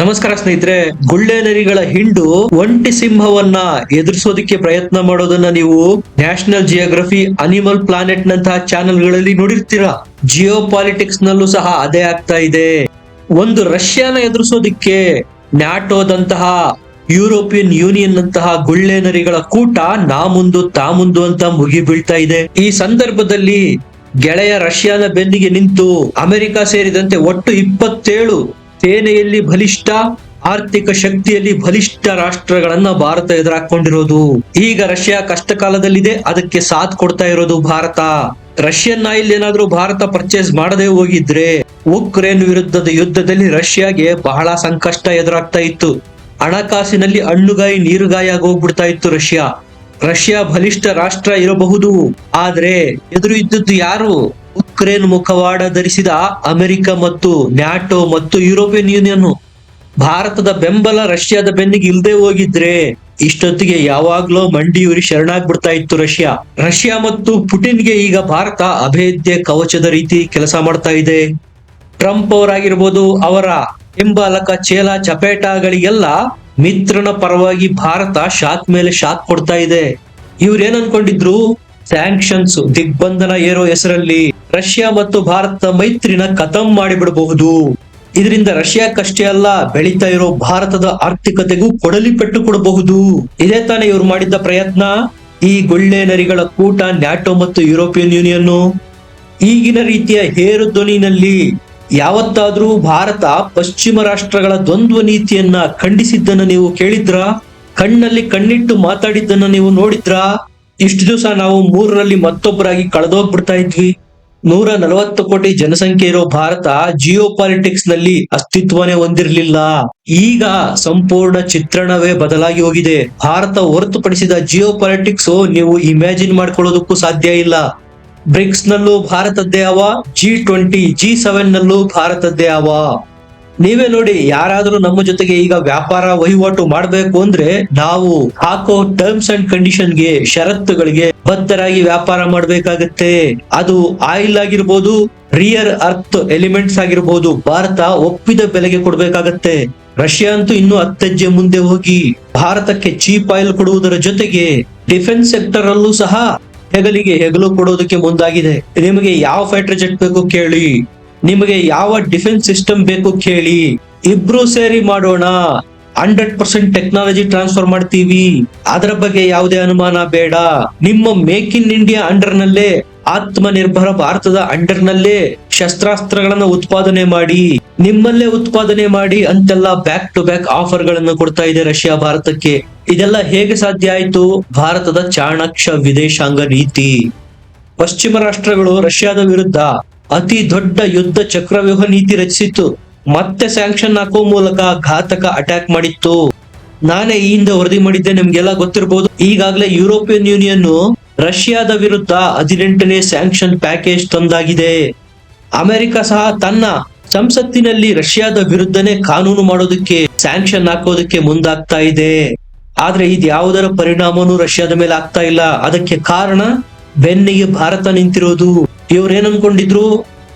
ನಮಸ್ಕಾರ ಸ್ನೇಹಿತರೆ, ಗುಳ್ಳೆ ನರಿಗಳ ಹಿಂಡು ಒಂಟಿ ಸಿಂಹವನ್ನ ಎದುರಿಸೋದಕ್ಕೆ ಪ್ರಯತ್ನ ಮಾಡೋದನ್ನ ನೀವು ನ್ಯಾಷನಲ್ ಜಿಯೋಗ್ರಫಿ ಅನಿಮಲ್ ಪ್ಲಾನೆಟ್ ನಂತಹ ಚಾನೆಲ್ಗಳಲ್ಲಿ ನೋಡಿರ್ತೀರಾ? ಜಿಯೋ ಪಾಲಿಟಿಕ್ಸ್ ನಲ್ಲೂ ಸಹ ಅದೇ ಆಗ್ತಾ ಇದೆ. ಒಂದು ರಷ್ಯಾನ ಎದುರಿಸೋದಿಕ್ಕೆ ನ್ಯಾಟೋದಂತಹ ಯುರೋಪಿಯನ್ ಯೂನಿಯನ್ ನಂತಹ ಗುಳ್ಳೆ ನರಿಗಳ ಕೂಟ ನಾ ಮುಂದು ತಾ ಮುಂದು ಅಂತ ಮುಗಿ ಬೀಳ್ತಾ ಇದೆ. ಈ ಸಂದರ್ಭದಲ್ಲಿ ಗೆಳೆಯ ರಷ್ಯಾನ ಬೆನ್ನಿಗೆ ನಿಂತು ಅಮೆರಿಕ ಸೇರಿದಂತೆ ಒಟ್ಟು ಇಪ್ಪತ್ತೇಳು ಸೇನೆಯಲ್ಲಿ ಬಲಿಷ್ಠ, ಆರ್ಥಿಕ ಶಕ್ತಿಯಲ್ಲಿ ಬಲಿಷ್ಠ ರಾಷ್ಟ್ರಗಳನ್ನ ಭಾರತ ಎದುರಾಕೊಂಡಿರೋದು. ಈಗ ರಷ್ಯಾ ಕಷ್ಟ ಕಾಲದಲ್ಲಿದೆ ಅದಕ್ಕೆ ಸಾಥ್ ಕೊಡ್ತಾ ಇರೋದು ಭಾರತ. ರಷ್ಯನ್ ಆಯಿಲ್ ಏನಾದ್ರೂ ಭಾರತ ಪರ್ಚೇಸ್ ಮಾಡದೆ ಹೋಗಿದ್ರೆ, ಉಕ್ರೇನ್ ವಿರುದ್ಧದ ಯುದ್ಧದಲ್ಲಿ ರಷ್ಯಾಗೆ ಬಹಳ ಸಂಕಷ್ಟ ಎದುರಾಗ್ತಾ ಇತ್ತು. ಹಣಕಾಸಿನಲ್ಲಿ ಹಣ್ಣುಗಾಯಿ, ನೀರುಗಾಯಿ ಆಗೋಗ್ಬಿಡ್ತಾ ಇತ್ತು ರಷ್ಯಾ. ರಷ್ಯಾ ಬಲಿಷ್ಠ ರಾಷ್ಟ್ರ ಇರಬಹುದು. ಆದ್ರೆ ಎದುರು ಇದ್ದದ್ದು ಯಾರು? ಉಕ್ರೇನ್ ಮುಖವಾಡ ಧರಿಸಿದ ಅಮೆರಿಕ ಮತ್ತು ನ್ಯಾಟೋ ಮತ್ತು ಯುರೋಪಿಯನ್ ಯೂನಿಯನ್ ಭಾರತದ ಬೆಂಬಲ ರಷ್ಯಾದ ಬೆನ್ನಿಗೆ ಇಲ್ಲದೆ ಹೋಗಿದ್ರೆ ಇಷ್ಟೊತ್ತಿಗೆ ಯಾವಾಗ್ಲೋ ಮಂಡಿಯೂರಿ ಶರಣಾಗ್ಬಿಡ್ತಾ ಇತ್ತು ರಷ್ಯಾ. ರಷ್ಯಾ ಮತ್ತು ಪುಟಿನ್ಗೆ ಈಗ ಭಾರತ ಅಭೇದ್ಯ ಕವಚದ ರೀತಿ ಕೆಲಸ ಮಾಡ್ತಾ ಇದೆ. ಟ್ರಂಪ್ ಅವರಾಗಿರ್ಬೋದು, ಅವರ ಹಿಂಬಾಲಕ ಚೇಲ ಚಪೇಟಗಳಿಗೆಲ್ಲ ಮಿತ್ರನ ಪರವಾಗಿ ಭಾರತ ಶಾಕ್ ಮೇಲೆ ಶಾಕ್ ಕೊಡ್ತಾ ಇದೆ. ಇವ್ರೇನ್ ಅನ್ಕೊಂಡಿದ್ರು? ಸ್ಯಾಂಕ್ಷನ್ಸ್, ದಿಗ್ಬಂಧನ ಏರೋ ಹೆಸರಲ್ಲಿ ರಷ್ಯಾ ಮತ್ತು ಭಾರತ ಮೈತ್ರಿನ ಖತಂ ಮಾಡಿಬಿಡಬಹುದು. ಇದರಿಂದ ರಷ್ಯಾಕ್ಕಷ್ಟೇ ಅಲ್ಲ, ಬೆಳೀತಾ ಇರೋ ಭಾರತದ ಆರ್ಥಿಕತೆಗೂ ಕೊಡಲಿ ಪೆಟ್ಟು ಕೊಡಬಹುದು. ಇದೇ ತಾನೇ ಇವ್ರು ಮಾಡಿದ್ದ ಪ್ರಯತ್ನ? ಈ ಗೊಳ್ಳೆ ನರಿಗಳ ಕೂಟ ನ್ಯಾಟೋ ಮತ್ತು ಯುರೋಪಿಯನ್ ಯೂನಿಯನ್. ಈಗಿನ ರೀತಿಯ ಹೇರು ಧ್ವನಿನಲ್ಲಿ ಯಾವತ್ತಾದ್ರೂ ಭಾರತ ಪಶ್ಚಿಮ ರಾಷ್ಟ್ರಗಳ ದ್ವಂದ್ವ ನೀತಿಯನ್ನ ಖಂಡಿಸಿದ್ದನ್ನ ನೀವು ಕೇಳಿದ್ರ? ಕಣ್ಣಲ್ಲಿ ಕಣ್ಣಿಟ್ಟು ಮಾತಾಡಿದ್ದನ್ನ ನೀವು ನೋಡಿದ್ರಾ? ಇಷ್ಟು ದಿವಸ ನಾವು ಮೂರರಲ್ಲಿ ಮತ್ತೊಬ್ಬರಾಗಿ ಕಳೆದೋಗ್ಬಿಡ್ತಾ ಇದ್ವಿ. ನೂರ ನಲವತ್ತು ಕೋಟಿ ಜನಸಂಖ್ಯೆ ಇರೋ ಭಾರತ ಜಿಯೋ ಪಾಲಿಟಿಕ್ಸ್ನಲ್ಲಿ ಅಸ್ತಿತ್ವನೇ ಹೊಂದಿರಲಿಲ್ಲ. ಈಗ ಸಂಪೂರ್ಣ ಚಿತ್ರಣವೇ ಬದಲಾಗಿ ಹೋಗಿದೆ. ಭಾರತ ಹೊರತುಪಡಿಸಿದ ಜಿಯೋ ಪಾಲಿಟಿಕ್ಸ್ ನೀವು ಇಮ್ಯಾಜಿನ್ ಮಾಡ್ಕೊಳ್ಳೋದಕ್ಕೂ ಸಾಧ್ಯ ಇಲ್ಲ. ಬ್ರಿಕ್ಸ್ ನಲ್ಲೂ ಭಾರತದ್ದೇ ಅವ, ಜಿ ಟ್ವೆಂಟಿ, ಜಿ ಸೆವೆನ್ ನಲ್ಲೂ ಭಾರತದ್ದೇ ಅವ. ನೀವೇ ನೋಡಿ, ಯಾರಾದರೂ ನಮ್ಮ ಜೊತೆಗೆ ಈಗ ವ್ಯಾಪಾರ ವಹಿವಾಟು ಮಾಡಬೇಕು ಅಂದ್ರೆ ನಾವು ಹಾಕೋ ಟರ್ಮ್ಸ್ ಅಂಡ್ ಕಂಡೀಷನ್ಗೆ, ಷರತ್ತುಗಳಿಗೆ ಬದ್ಧರಾಗಿ ವ್ಯಾಪಾರ ಮಾಡಬೇಕಾಗತ್ತೆ. ಅದು ಆಯಿಲ್ ಆಗಿರ್ಬೋದು ರಿಯರ್ ಅರ್ತ್ ಎಲಿಮೆಂಟ್ಸ್ ಆಗಿರ್ಬೋದು, ಭಾರತ ಒಪ್ಪಿದ ಬೆಲೆಗೆ ಕೊಡಬೇಕಾಗತ್ತೆ. ರಷ್ಯಾ ಅಂತೂ ಇನ್ನೂ ಅತ್ತಜ್ಜೆ ಮುಂದೆ ಹೋಗಿ ಭಾರತಕ್ಕೆ ಚೀಪ್ ಆಯಿಲ್ ಕೊಡುವುದರ ಜೊತೆಗೆ ಡಿಫೆನ್ಸ್ ಸೆಕ್ಟರ್ ಅಲ್ಲೂ ಸಹ ಹೆಗಲಿಗೆ ಹೆಗಲು ಕೊಡೋದಕ್ಕೆ ಮುಂದಾಗಿದೆ. ನಿಮಗೆ ಯಾವ ಫೈಟರ್ ಜೆಟ್ ಬೇಕು ಕೇಳಿ. ನಿಮಗೆ ಯಾವ ಡಿಫೆನ್ಸ್ ಸಿಸ್ಟಮ್ ಬೇಕು ಕೇಳಿ. ಇಬ್ರು ಸೇರಿ ಮಾಡೋಣ. ಹಂಡ್ರೆಡ್ ಪರ್ಸೆಂಟ್ ಟೆಕ್ನಾಲಜಿ ಟ್ರಾನ್ಸ್ಫರ್ ಮಾಡ್ತೀವಿ. ಅದರ ಬಗ್ಗೆ ಯಾವುದೇ ಅನುಮಾನ ಬೇಡ. ನಿಮ್ಮ ಮೇಕ್ ಇನ್ ಇಂಡಿಯಾ ಅಂಡರ್ ನಲ್ಲೇ ಆತ್ಮನಿರ್ಭರ ಭಾರತದ ಅಂಡರ್ ನಲ್ಲೇ ಶಸ್ತ್ರಾಸ್ತ್ರಗಳನ್ನ ಉತ್ಪಾದನೆ ಮಾಡಿ, ನಿಮ್ಮಲ್ಲೇ ಉತ್ಪಾದನೆ ಮಾಡಿ ಅಂತೆಲ್ಲ ಬ್ಯಾಕ್ ಟು ಬ್ಯಾಕ್ ಆಫರ್ಗಳನ್ನು ಕೊಡ್ತಾ ಇದೆ ರಷ್ಯಾ, ಭಾರತಕ್ಕೆ. ಇದೆಲ್ಲ ಹೇಗೆ ಸಾಧ್ಯ ಆಯ್ತು? ಭಾರತದ ಚಾಣಾಕ್ಷ ವಿದೇಶಾಂಗ ನೀತಿ. ಪಶ್ಚಿಮ ರಾಷ್ಟ್ರಗಳು ರಷ್ಯಾದ ವಿರುದ್ಧ ಅತಿ ದೊಡ್ಡ ಯುದ್ಧ ಚಕ್ರವ್ಯೂಹ ನೀತಿ ರಚಿಸಿತ್ತು. ಮತ್ತೆ ಸ್ಯಾಂಕ್ಷನ್ ಹಾಕೋ ಮೂಲಕ ಘಾತಕ ಅಟ್ಯಾಕ್ ಮಾಡಿತ್ತು. ನಾನೇ ಈ ಹಿಂದೆ ವರದಿ ಮಾಡಿದ್ದೆ, ನಿಮ್ಗೆಲ್ಲ ಗೊತ್ತಿರಬಹುದು ಈಗಾಗಲೇ ಯುರೋಪಿಯನ್ ಯೂನಿಯನ್ ರಷ್ಯಾದ ವಿರುದ್ಧ ಹದಿನೆಂಟನೇ ಸ್ಯಾಂಕ್ಷನ್ ಪ್ಯಾಕೇಜ್ ತಂದಾಗಿದೆ. ಅಮೆರಿಕ ಸಹ ತನ್ನ ಸಂಸತ್ತಿನಲ್ಲಿ ರಷ್ಯಾದ ವಿರುದ್ಧನೇ ಕಾನೂನು ಮಾಡೋದಕ್ಕೆ ಸ್ಯಾಂಕ್ಷನ್ ಹಾಕೋದಕ್ಕೆ ಮುಂದಾಗ್ತಾ ಇದೆ. ಆದ್ರೆ ಇದು ಯಾವುದರ ಪರಿಣಾಮನೂ ರಷ್ಯಾದ ಮೇಲೆ ಆಗ್ತಾ ಇಲ್ಲ. ಅದಕ್ಕೆ ಕಾರಣ ಬೆನ್ನಿಗೆ ಭಾರತ ನಿಂತಿರೋದು. ಇವ್ರೇನ್ ಅನ್ಕೊಂಡಿದ್ರು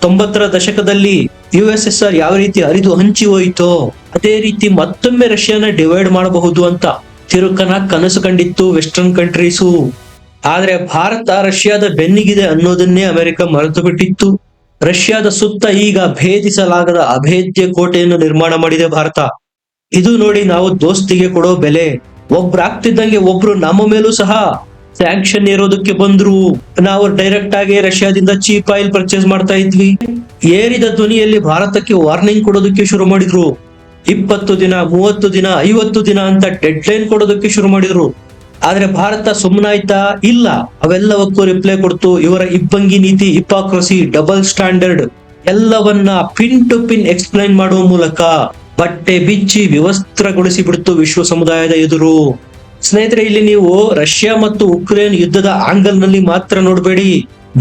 ತೊಂಬತ್ತರ ದಶಕದಲ್ಲಿ ಯು ಎಸ್ ಎಸ್ ಆರ್ ಯಾವ ರೀತಿ ಹರಿದು ಹಂಚಿ ಹೋಯಿತೋ, ಅದೇ ರೀತಿ ಮತ್ತೊಮ್ಮೆ ರಷ್ಯಾನ ಡಿವೈಡ್ ಮಾಡಬಹುದು ಅಂತ ತಿರುಕನ ಕನಸು ಕಂಡಿತ್ತು ವೆಸ್ಟರ್ನ್ ಕಂಟ್ರೀಸು ಆದ್ರೆ ಭಾರತ ರಷ್ಯಾದ ಬೆನ್ನಿಗಿದೆ ಅನ್ನೋದನ್ನೇ ಅಮೆರಿಕ ಮರೆತು ಬಿಟ್ಟಿತ್ತು. ರಷ್ಯಾದ ಸುತ್ತ ಈಗ ಭೇದಿಸಲಾಗದ ಅಭೇದ್ಯ ಕೋಟೆಯನ್ನು ನಿರ್ಮಾಣ ಮಾಡಿದೆ ಭಾರತ. ಇದು ನೋಡಿ ನಾವು ದೋಸ್ತಿಗೆ ಕೊಡೋ ಬೆಲೆ. ಒಬ್ರು ಆಗ್ತಿದ್ದಂಗೆ ಒಬ್ರು ನಮ್ಮ ಮೇಲೂ ಸಹ ಸ್ಯಾಂಕ್ಷನ್ ಇರೋದಕ್ಕೆ ಬಂದ್ರು. ನಾವು ಡೈರೆಕ್ಟ್ ಆಗಿ ರಷ್ಯಾದಿಂದ ಚೀಪ್ ಆಯಿಲ್ ಪರ್ಚೇಸ್ ಮಾಡ್ತಾ ಇದ್ವಿ. ಏರಿದ ಧ್ವನಿಯಲ್ಲಿ ಭಾರತಕ್ಕೆ ವಾರ್ನಿಂಗ್ ಕೊಡೋದಕ್ಕೆ ಶುರು ಮಾಡಿದ್ರು. ಇಪ್ಪತ್ತು ದಿನ, ಮೂವತ್ತು ದಿನ, ಐವತ್ತು ದಿನ ಅಂತ ಡೆಡ್ ಲೈನ್ ಕೊಡೋದಕ್ಕೆ ಶುರು ಮಾಡಿದ್ರು. ಆದ್ರೆ ಭಾರತ ಸುಮ್ಮನಾಯ್ತಾ ಇಲ್ಲ. ಅವೆಲ್ಲವಕ್ಕೂ ರಿಪ್ಲೈ ಕೊಡ್ತು. ಇವರ ಇಬ್ಬಂಗಿ ನೀತಿ ಹಿಪಾಕ್ರಸಿ ಡಬಲ್ ಸ್ಟ್ಯಾಂಡರ್ಡ್ ಎಲ್ಲವನ್ನ ಪಿನ್ ಟು ಪಿನ್ ಎಕ್ಸ್ಪ್ಲೈನ್ ಮಾಡುವ ಮೂಲಕ ಬಟ್ಟೆ ಬಿಚ್ಚಿ ವಿವಸ್ತ್ರಗೊಳಿಸಿ ಬಿಡ್ತು ವಿಶ್ವ ಸಮುದಾಯದ ಎದುರು. ಸ್ನೇಹಿತರೆ, ಇಲ್ಲಿ ನೀವು ರಷ್ಯಾ ಮತ್ತು ಉಕ್ರೇನ್ ಯುದ್ಧದ ಆಂಗಲ್ನಲ್ಲಿ ಮಾತ್ರ ನೋಡಬೇಡಿ.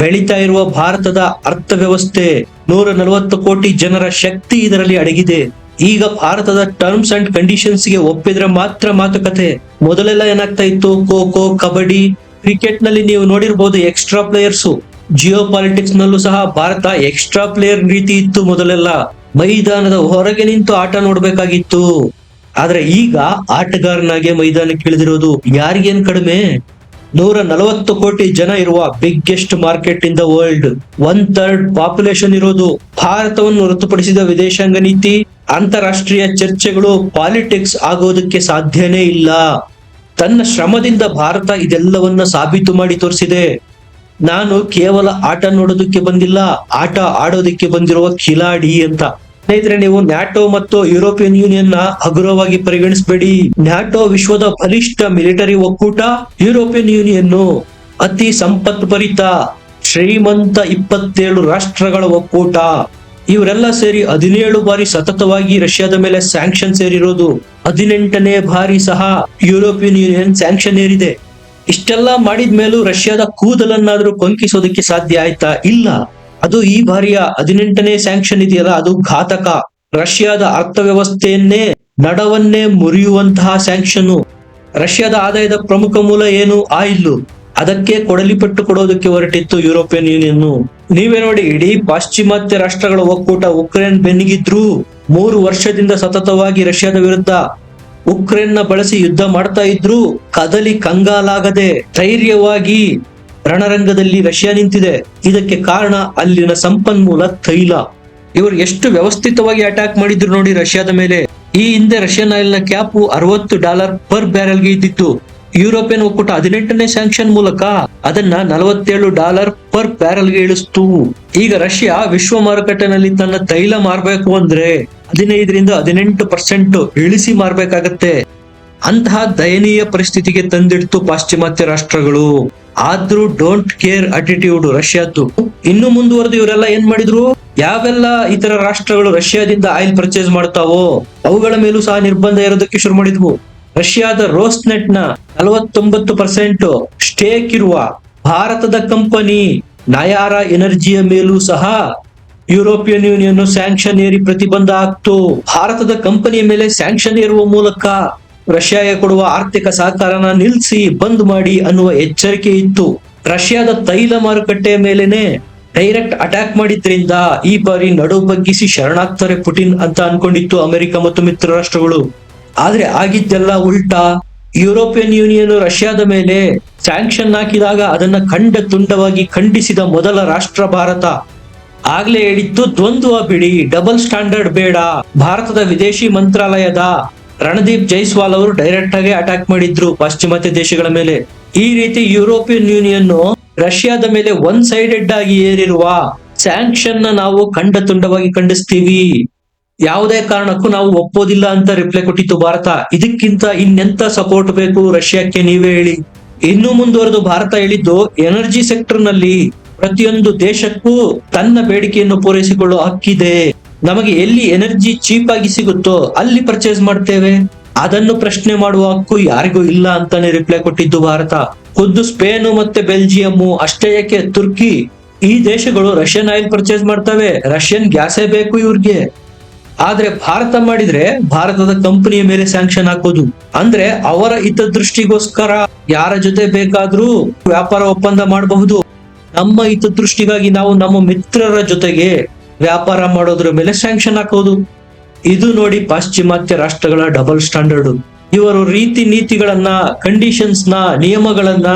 ಬೆಳೀತಾ ಇರುವ ಭಾರತದ ಅರ್ಥವ್ಯವಸ್ಥೆ ನೂರ ನಲವತ್ತು ಕೋಟಿ ಜನರ ಶಕ್ತಿ ಇದರಲ್ಲಿ ಅಡಗಿದೆ. ಈಗ ಭಾರತದ ಟರ್ಮ್ಸ್ ಅಂಡ್ ಕಂಡೀಷನ್ಸ್ಗೆ ಒಪ್ಪಿದ್ರೆ ಮಾತ್ರ ಮಾತುಕತೆ. ಮೊದಲೆಲ್ಲ ಏನಾಗ್ತಾ ಇತ್ತು? ಖೋ ಖೋ, ಕಬಡ್ಡಿ. ಕ್ರಿಕೆಟ್ನಲ್ಲಿ ನೀವು ನೋಡಿರಬಹುದು ಎಕ್ಸ್ಟ್ರಾ ಪ್ಲೇಯರ್ಸ್ ಜಿಯೋ ಪಾಲಿಟಿಕ್ಸ್ ನಲ್ಲೂ ಸಹ ಭಾರತ ಎಕ್ಸ್ಟ್ರಾ ಪ್ಲೇಯರ್ ರೀತಿ ಇತ್ತು ಮೊದಲೆಲ್ಲ. ಮೈದಾನದ ಹೊರಗೆ ನಿಂತು ಆಟ ನೋಡ್ಬೇಕಾಗಿತ್ತು. ಆದ್ರೆ ಈಗ ಆಟಗಾರನಾಗೆ ಮೈದಾನಕ್ಕೆ ಇಳಿದಿರೋದು ಯಾರಿಗೇನ್ ಕಡಿಮೆ? ನೂರ ನಲವತ್ತು ಕೋಟಿ ಜನ ಇರುವ biggest market in the world one third population ಇರೋದು ಭಾರತವನ್ನು ಹೊರತುಪಡಿಸಿದ ವಿದೇಶಾಂಗ ನೀತಿ, ಅಂತಾರಾಷ್ಟ್ರೀಯ ಚರ್ಚೆಗಳು ಪಾಲಿಟಿಕ್ಸ್ ಆಗೋದಕ್ಕೆ ಸಾಧ್ಯನೇ ಇಲ್ಲ. ತನ್ನ ಶ್ರಮದಿಂದ ಭಾರತ ಇದೆಲ್ಲವನ್ನ ಸಾಬೀತು ಮಾಡಿ ತೋರಿಸಿದೆ. ನಾನು ಕೇವಲ ಆಟ ನೋಡೋದಕ್ಕೆ ಬಂದಿಲ್ಲ, ಆಟ ಆಡೋದಕ್ಕೆ ಬಂದಿರುವ ಖಿಲಾಡಿ ಅಂತ. ಸ್ನೇಹಿತರೆ, ನೀವು ನ್ಯಾಟೋ ಮತ್ತು ಯುರೋಪಿಯನ್ ಯೂನಿಯನ್ನ ಹಗುರವಾಗಿ ಪರಿಗಣಿಸಬೇಡಿ. ನ್ಯಾಟೋ ವಿಶ್ವದ ಬಲಿಷ್ಠ ಮಿಲಿಟರಿ ಒಕ್ಕೂಟ ಯುರೋಪಿಯನ್ ಯೂನಿಯನ್ ಅತಿ ಸಂಪತ್ಭರಿತ ಶ್ರೀಮಂತ ಇಪ್ಪತ್ತೇಳು ರಾಷ್ಟ್ರಗಳ ಒಕ್ಕೂಟ. ಇವರೆಲ್ಲ ಸೇರಿ ಹದಿನೇಳು ಬಾರಿ ಸತತವಾಗಿ ರಷ್ಯಾದ ಮೇಲೆ ಸ್ಯಾಂಕ್ಷನ್ ಸೇರಿರೋದು. ಹದಿನೆಂಟನೇ ಬಾರಿ ಸಹ ಯುರೋಪಿಯನ್ ಯೂನಿಯನ್ ಸ್ಯಾಂಕ್ಷನ್ ಏರಿದೆ. ಇಷ್ಟೆಲ್ಲ ಮಾಡಿದ ಮೇಲೂ ರಷ್ಯಾದ ಕೂದಲನ್ನಾದ್ರೂ ಕೊಂಕಿಸೋದಕ್ಕೆ ಸಾಧ್ಯ ಆಯ್ತಾ? ಇಲ್ಲ. ಅದು ಈ ಬಾರಿಯ ಹದಿನೆಂಟನೇ ಸ್ಯಾಂಕ್ಷನ್ ಇದೆಯಲ್ಲ, ಅದು ಘಾತಕ. ರಷ್ಯಾದ ಅರ್ಥವ್ಯವಸ್ಥೆಯನ್ನೇ, ನಡವನ್ನೇ ಮುರಿಯುವಂತಹ ಸ್ಯಾಂಕ್ಷನ್ ರಷ್ಯಾದ ಆದಾಯದ ಪ್ರಮುಖ ಮೂಲ ಏನು? ಆಯಿಲ್ ಅದಕ್ಕೆ ಕೊಡಲಿ ಪೆಟ್ಟು ಕೊಡೋದಕ್ಕೆ ಹೊರಟಿತ್ತು ಯುರೋಪಿಯನ್ ಯೂನಿಯನ್ ನೀವೇ ನೋಡಿ, ಇಡೀ ಪಾಶ್ಚಿಮಾತ್ಯ ರಾಷ್ಟ್ರಗಳ ಒಕ್ಕೂಟ ಉಕ್ರೇನ್ ಬೆನ್ನಿಗಿದ್ರು, ಮೂರು ವರ್ಷದಿಂದ ಸತತವಾಗಿ ರಷ್ಯಾದ ವಿರುದ್ಧ ಉಕ್ರೇನ್ನ ಬಳಸಿ ಯುದ್ಧ ಮಾಡ್ತಾ ಇದ್ರು, ಕದಲಿ ಕಂಗಾಲಾಗದೆ, ಧೈರ್ಯವಾಗಿ ರಣರಂಗದಲ್ಲಿ ರಷ್ಯಾ ನಿಂತಿದೆ. ಇದಕ್ಕೆ ಕಾರಣ ಅಲ್ಲಿನ ಸಂಪನ್ಮೂಲ ತೈಲ. ಇವರು ಎಷ್ಟು ವ್ಯವಸ್ಥಿತವಾಗಿ ಅಟ್ಯಾಕ್ ಮಾಡಿದ್ರು ನೋಡಿ ರಷ್ಯಾದ ಮೇಲೆ. ಈ ಹಿಂದೆ ರಷ್ಯನ್ ಆಯಿಲ್ನ ಕ್ಯಾಪು ಅರವತ್ತು ಡಾಲರ್ ಪರ್ ಬ್ಯಾರಲ್ಗೆ ಇದ್ದಿತ್ತು. ಯುರೋಪಿಯನ್ ಒಕ್ಕೂಟ ಹದಿನೆಂಟನೇ ಸ್ಯಾಂಕ್ಷನ್ ಮೂಲಕ ಅದನ್ನ ನಲವತ್ತೇಳು ಡಾಲರ್ ಪರ್ ಬ್ಯಾರಲ್ಗೆ ಇಳಿಸ್ತು. ಈಗ ರಷ್ಯಾ ವಿಶ್ವ ಮಾರುಕಟ್ಟೆನಲ್ಲಿ ತನ್ನ ತೈಲ ಮಾರಬೇಕು ಅಂದ್ರೆ ಹದಿನೈದರಿಂದ ಹದಿನೆಂಟು ಪರ್ಸೆಂಟ್ ಇಳಿಸಿ ಮಾರ್ಬೇಕಾಗತ್ತೆ. ಅಂತಹ ದಯನೀಯ ಪರಿಸ್ಥಿತಿಗೆ ತಂದಿಡ್ತು ಪಾಶ್ಚಿಮಾತ್ಯ ರಾಷ್ಟ್ರಗಳು. ಆದ್ರೂ ಡೋಂಟ್ ಕೇರ್ ಅಟಿಟ್ಯೂಡ್ ರಷ್ಯಾದ್ದು. ಇನ್ನು ಮುಂದುವರೆದು ಇವರೆಲ್ಲ ಏನ್ ಮಾಡಿದ್ರು? ಯಾವೆಲ್ಲ ಇತರ ರಾಷ್ಟ್ರಗಳು ರಷ್ಯಾದಿಂದ ಆಯಿಲ್ ಪರ್ಚೇಸ್ ಮಾಡ್ತಾವೋ, ಅವುಗಳ ಮೇಲೂ ಸಹ ನಿರ್ಬಂಧ ಇರೋದಕ್ಕೆ ಶುರು ಮಾಡಿದ್ವು. ರಷ್ಯಾದ ರೋಸ್ನೆಟ್ನ ನಲವತ್ತೊಂಬತ್ತು ಪರ್ಸೆಂಟ್ ಸ್ಟೇಕ್ ಇರುವ ಭಾರತದ ಕಂಪನಿ ನಯಾರ ಎನರ್ಜಿಯ ಮೇಲೂ ಸಹ ಯುರೋಪಿಯನ್ ಯೂನಿಯನ್ ಸ್ಯಾಂಕ್ಷನ್ ಏರಿ ಪ್ರತಿಬಂಧ ಆಗ್ತು ಭಾರತದ ಕಂಪನಿಯ ಮೇಲೆ ಸ್ಯಾಂಕ್ಷನ್ ಏರುವ ಮೂಲಕ ರಷ್ಯಾಗೆ ಕೊಡುವ ಆರ್ಥಿಕ ಸಹಕಾರನ ನಿಲ್ಲಿಸಿ ಬಂದ್ ಮಾಡಿ ಅನ್ನುವ ಎಚ್ಚರಿಕೆ ಇತ್ತು. ರಷ್ಯಾದ ತೈಲ ಮಾರುಕಟ್ಟೆಯ ಮೇಲೆನೆ ಡೈರೆಕ್ಟ್ ಅಟ್ಯಾಕ್ ಮಾಡಿದ್ರಿಂದ ಈ ಬಾರಿ ನಡು ಬಗ್ಗಿಸಿ ಶರಣಾಗ್ತಾರೆ ಪುಟಿನ್ ಅಂತ ಅನ್ಕೊಂಡಿತ್ತು ಅಮೆರಿಕ ಮತ್ತು ಮಿತ್ರ ರಾಷ್ಟ್ರಗಳು. ಆದ್ರೆ ಆಗಿದ್ದೆಲ್ಲ ಉಲ್ಟಾ ಯುರೋಪಿಯನ್ ಯೂನಿಯನ್ ರಷ್ಯಾದ ಮೇಲೆ ಸ್ಯಾಂಕ್ಷನ್ ಹಾಕಿದಾಗ ಅದನ್ನ ಖಂಡ ತುಂಡವಾಗಿ ಖಂಡಿಸಿದ ಮೊದಲ ರಾಷ್ಟ್ರ ಭಾರತ. ಆಗ್ಲೇ ಹೇಳಿತ್ತು ದ್ವಂದ್ವ ಬಿಡಿ, ಡಬಲ್ ಸ್ಟ್ಯಾಂಡರ್ಡ್ ಬೇಡ. ಭಾರತದ ವಿದೇಶಿ ಮಂತ್ರಾಲಯದ ರಣದೀಪ್ ಜೈಸ್ವಾಲ್ ಅವರು ಡೈರೆಕ್ಟ್ ಆಗಿ ಅಟ್ಯಾಕ್ ಮಾಡಿದ್ರು. ಪಾಶ್ಚಿಮಾತ್ಯ ದೇಶಗಳ ಮೇಲೆ. ಈ ರೀತಿ ಯುರೋಪಿಯನ್ ಯೂನಿಯನ್ ರಷ್ಯಾದ ಮೇಲೆ ಒನ್ ಸೈಡೆಡ್ ಆಗಿ ಏರಿರುವ ಸ್ಯಾಂಕ್ಷನ್ನ ನಾವು ಖಂಡ ತುಂಡವಾಗಿ ಖಂಡಿಸ್ತೀವಿ. ಯಾವುದೇ ಕಾರಣಕ್ಕೂ ನಾವು ಒಪ್ಪೋದಿಲ್ಲ ಅಂತ ರಿಪ್ಲೈ ಕೊಟ್ಟಿತ್ತು ಭಾರತ. ಇದಕ್ಕಿಂತ ಇನ್ನೆಂತ ಸಪೋರ್ಟ್ ಬೇಕು ರಷ್ಯಾಕ್ಕೆ ನೀವೇ ಹೇಳಿ. ಇನ್ನು ಮುಂದುವರೆದು ಭಾರತ ಹೇಳಿದ್ದು ಎನರ್ಜಿ ಸೆಕ್ಟರ್ನಲ್ಲಿ ಪ್ರತಿಯೊಂದು ದೇಶಕ್ಕೂ ತನ್ನ ಬೇಡಿಕೆಯನ್ನು ಪೂರೈಸಿಕೊಳ್ಳುವ ಹಕ್ಕಿದೆ. ನಮಗೆ ಎಲ್ಲಿ ಎನರ್ಜಿ ಚೀಪ್ ಆಗಿ ಸಿಗುತ್ತೋ ಅಲ್ಲಿ ಪರ್ಚೇಸ್ ಮಾಡ್ತೇವೆ. ಅದನ್ನು ಪ್ರಶ್ನೆ ಮಾಡುವ ಹಕ್ಕು ಯಾರಿಗೂ ಇಲ್ಲ ಅಂತಾನೆ ರಿಪ್ಲೈ ಕೊಟ್ಟಿದ್ದು ಭಾರತ. ಖುದ್ದು ಸ್ಪೇನ್ ಮತ್ತೆ ಬೆಲ್ಜಿಯಂ ಅಷ್ಟೇ ಯಾಕೆ ತುರ್ಕಿ, ಈ ದೇಶಗಳು ರಷ್ಯನ್ ಆಯಿಲ್ ಪರ್ಚೇಸ್ ಮಾಡ್ತವೆ. ರಷ್ಯನ್ ಗ್ಯಾಸೇ ಬೇಕು ಇವ್ರಿಗೆ. ಆದ್ರೆ ಭಾರತ ಮಾಡಿದ್ರೆ ಭಾರತದ ಕಂಪನಿಯ ಮೇಲೆ ಸ್ಯಾಂಕ್ಷನ್ ಹಾಕೋದು. ಅಂದ್ರೆ ಅವರ ಹಿತದೃಷ್ಟಿಗೋಸ್ಕರ ಯಾರ ಜೊತೆ ಬೇಕಾದ್ರೂ ವ್ಯಾಪಾರ ಒಪ್ಪಂದ ಮಾಡಬಹುದು. ನಮ್ಮ ಹಿತದೃಷ್ಟಿಗಾಗಿ ನಾವು ನಮ್ಮ ಮಿತ್ರರ ಜೊತೆಗೆ ವ್ಯಾಪಾರ ಮಾಡೋದ್ರ ಮೇಲೆ ಸ್ಯಾಂಕ್ಷನ್ ಹಾಕೋದು. ಇದು ನೋಡಿ ಪಾಶ್ಚಿಮಾತ್ಯ ರಾಷ್ಟ್ರಗಳ ಡಬಲ್ ಸ್ಟ್ಯಾಂಡರ್ಡ್ ಇವರು ರೀತಿ ನೀತಿಗಳನ್ನ ಕಂಡೀಷನ್ಸ್ನ, ನಿಯಮಗಳನ್ನ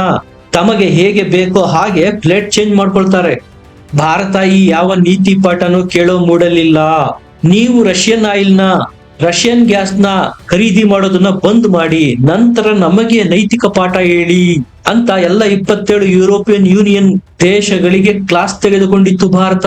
ತಮಗೆ ಹೇಗೆ ಬೇಕೋ ಹಾಗೆ ಪ್ಲೇಟ್ ಚೇಂಜ್ ಮಾಡ್ಕೊಳ್ತಾರೆ. ಭಾರತ ಈ ಯಾವ ನೀತಿ ಪಾಠನೂ ಕೇಳೋ ಮೂಡಲಿಲ್ಲ ನೀವು ರಷ್ಯನ್ ಆಯಿಲ್ನ, ರಷ್ಯನ್ ಗ್ಯಾಸ್ನ ಖರೀದಿ ಮಾಡೋದನ್ನ ಬಂದ್ ಮಾಡಿ, ನಂತರ ನಮಗೆ ನೈತಿಕ ಪಾಠ ಹೇಳಿ ಅಂತ ಎಲ್ಲ ಇಪ್ಪತ್ತೇಳು ಯುರೋಪಿಯನ್ ಯೂನಿಯನ್ ದೇಶಗಳಿಗೆ ಕ್ಲಾಸ್ ತೆಗೆದುಕೊಂಡಿತ್ತು ಭಾರತ.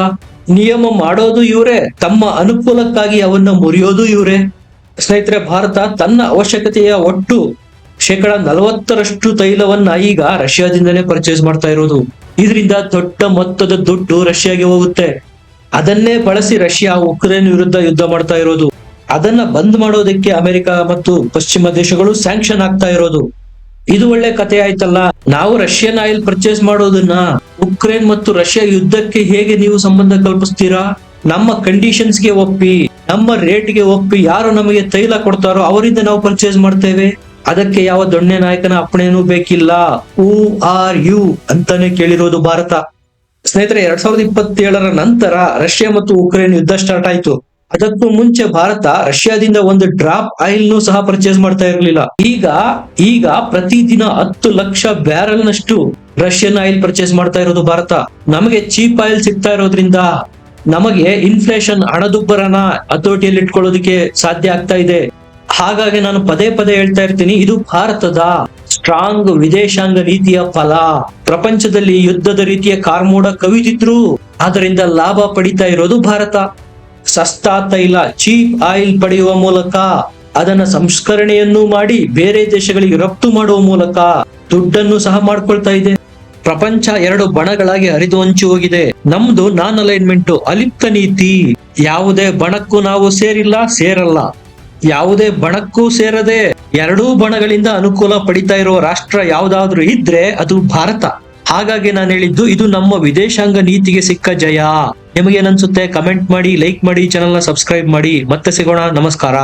ನಿಯಮ ಮಾಡೋದು ಇವರೇ, ತಮ್ಮ ಅನುಕೂಲಕ್ಕಾಗಿ ಅವನ್ನ ಮುರಿಯೋದು ಇವರೇ. ಸ್ನೇಹಿತರೆ, ಭಾರತ ತನ್ನ ಅವಶ್ಯಕತೆಯ ಒಟ್ಟು ಶೇಕಡ ನಲವತ್ತರಷ್ಟು ತೈಲವನ್ನ ಈಗ ರಷ್ಯಾದಿಂದಲೇ ಪರ್ಚೇಸ್ ಮಾಡ್ತಾ ಇರೋದು. ಇದರಿಂದ ದೊಡ್ಡ ಮೊತ್ತದ ದುಡ್ಡು ರಷ್ಯಾಗೆ ಹೋಗುತ್ತೆ. ಅದನ್ನೇ ಬಳಸಿ ರಷ್ಯಾ ಉಕ್ರೇನ್ ವಿರುದ್ಧ ಯುದ್ಧ ಮಾಡ್ತಾ ಇರೋದು. ಅದನ್ನ ಬಂದ್ ಮಾಡೋದಕ್ಕೆ ಅಮೆರಿಕ ಮತ್ತು ಪಶ್ಚಿಮ ದೇಶಗಳು ಸ್ಯಾಂಕ್ಷನ್ ಆಗ್ತಾ ಇರೋದು. ಇದು ಒಳ್ಳೆ ಕಥೆ ಆಯ್ತಲ್ಲ? ನಾವು ರಷ್ಯನ್ ಆಯಿಲ್ ಪರ್ಚೇಸ್ ಮಾಡೋದನ್ನ ಉಕ್ರೇನ್ ಮತ್ತು ರಷ್ಯಾ ಯುದ್ಧಕ್ಕೆ ಹೇಗೆ ನೀವು ಸಂಬಂಧ ಕಲ್ಪಿಸ್ತೀರಾ? ನಮ್ಮ ಕಂಡೀಷನ್ಸ್ಗೆ ಒಪ್ಪಿ, ನಮ್ಮ ರೇಟ್ಗೆ ಒಪ್ಪಿ ಯಾರು ನಮಗೆ ತೈಲ ಕೊಡ್ತಾರೋ ಅವರಿಂದ ನಾವು ಪರ್ಚೇಸ್ ಮಾಡ್ತೇವೆ. ಅದಕ್ಕೆ ಯಾವ ದೊಣ್ಣೆ ನಾಯಕನ ಅಪ್ಪಣೆನೂ ಬೇಕಿಲ್ಲ. ಹೂ ಆರ್ ಯು ಅಂತಾನೆ ಕೇಳಿರೋದು ಭಾರತ. ಸ್ನೇಹಿತರೆ, ಎರಡ್ ಸಾವಿರದ ಇಪ್ಪತ್ತೇಳರ ನಂತರ ರಷ್ಯಾ ಮತ್ತು ಉಕ್ರೇನ್ ಯುದ್ಧ ಸ್ಟಾರ್ಟ್ ಆಯ್ತು. ಅದಕ್ಕೂ ಮುಂಚೆ ಭಾರತ ರಷ್ಯಾದಿಂದ ಒಂದು ಡ್ರಾಪ್ ಆಯಿಲ್ ನು ಸಹ ಪರ್ಚೇಸ್ ಮಾಡ್ತಾ ಇರಲಿಲ್ಲ. ಈಗ ಈಗ ಪ್ರತಿದಿನ ಹತ್ತು ಲಕ್ಷ ಬ್ಯಾರಲ್ ನಷ್ಟು ರಷ್ಯನ್ ಆಯಿಲ್ ಪರ್ಚೇಸ್ ಮಾಡ್ತಾ ಇರೋದು ಭಾರತ. ನಮಗೆ ಚೀಪ್ ಆಯಿಲ್ ಸಿಗ್ತಾ ಇರೋದ್ರಿಂದ ನಮಗೆ ಇನ್ಫ್ಲೇಷನ್ ಹಣದುಬ್ಬರನ ಹತೋಟಿಯಲ್ಲಿ ಇಟ್ಕೊಳ್ಳೋದಕ್ಕೆ ಸಾಧ್ಯ ಆಗ್ತಾ ಇದೆ. ಹಾಗಾಗಿ ನಾನು ಪದೇ ಪದೇ ಹೇಳ್ತಾ ಇರ್ತೀನಿ, ಇದು ಭಾರತದ ಸ್ಟ್ರಾಂಗ್ ವಿದೇಶಾಂಗ ನೀತಿಯ ಫಲ. ಪ್ರಪಂಚದಲ್ಲಿ ಯುದ್ಧದ ರೀತಿಯ ಕಾರ್ಮೋಡ ಕವಿದಿದ್ರು ಅದರಿಂದ ಲಾಭ ಪಡಿತಾ ಇರೋದು ಭಾರತ. ಸಸ್ತಾ ತೈಲ ಚೀಪ್ ಆಯಿಲ್ ಪಡೆಯುವ ಮೂಲಕ, ಅದನ್ನ ಸಂಸ್ಕರಣೆಯನ್ನು ಮಾಡಿ ಬೇರೆ ದೇಶಗಳಿಗೆ ರಫ್ತು ಮಾಡುವ ಮೂಲಕ ದುಡ್ಡನ್ನು ಸಹ ಮಾಡ್ಕೊಳ್ತಾ ಇದೆ. ಪ್ರಪಂಚ ಎರಡು ಬಣಗಳಾಗಿ ಹರಿದು ಹಂಚಿ ಹೋಗಿದೆ. ನಮ್ದು ನಾನ್ ಅಲೈನ್ಮೆಂಟ್ ಅಲಿಪ್ತ ನೀತಿ. ಯಾವುದೇ ಬಣಕ್ಕೂ ನಾವು ಸೇರಿಲ್ಲ, ಸೇರಲ್ಲ. ಯಾವುದೇ ಬಣಕ್ಕೂ ಸೇರದೆ ಎರಡೂ ಬಣಗಳಿಂದ ಅನುಕೂಲ ಪಡಿತಾ ಇರುವ ರಾಷ್ಟ್ರ ಯಾವ್ದಾದ್ರು ಇದ್ರೆ ಅದು ಭಾರತ. ಹಾಗಾಗಿ ನಾನು ಹೇಳಿದ್ದು, ಇದು ನಮ್ಮ ವಿದೇಶಾಂಗ ನೀತಿಗೆ ಸಿಕ್ಕ ಜಯ. ನಿಮಗೇನನ್ಸುತ್ತೆ ಕಮೆಂಟ್ ಮಾಡಿ ಲೈಕ್ ಮಾಡಿ ಚಾನಲ್ನ ಸಬ್ಸ್ಕ್ರೈಬ್ ಮಾಡಿ. ಮತ್ತೆ ಸಿಗೋಣ ನಮಸ್ಕಾರ.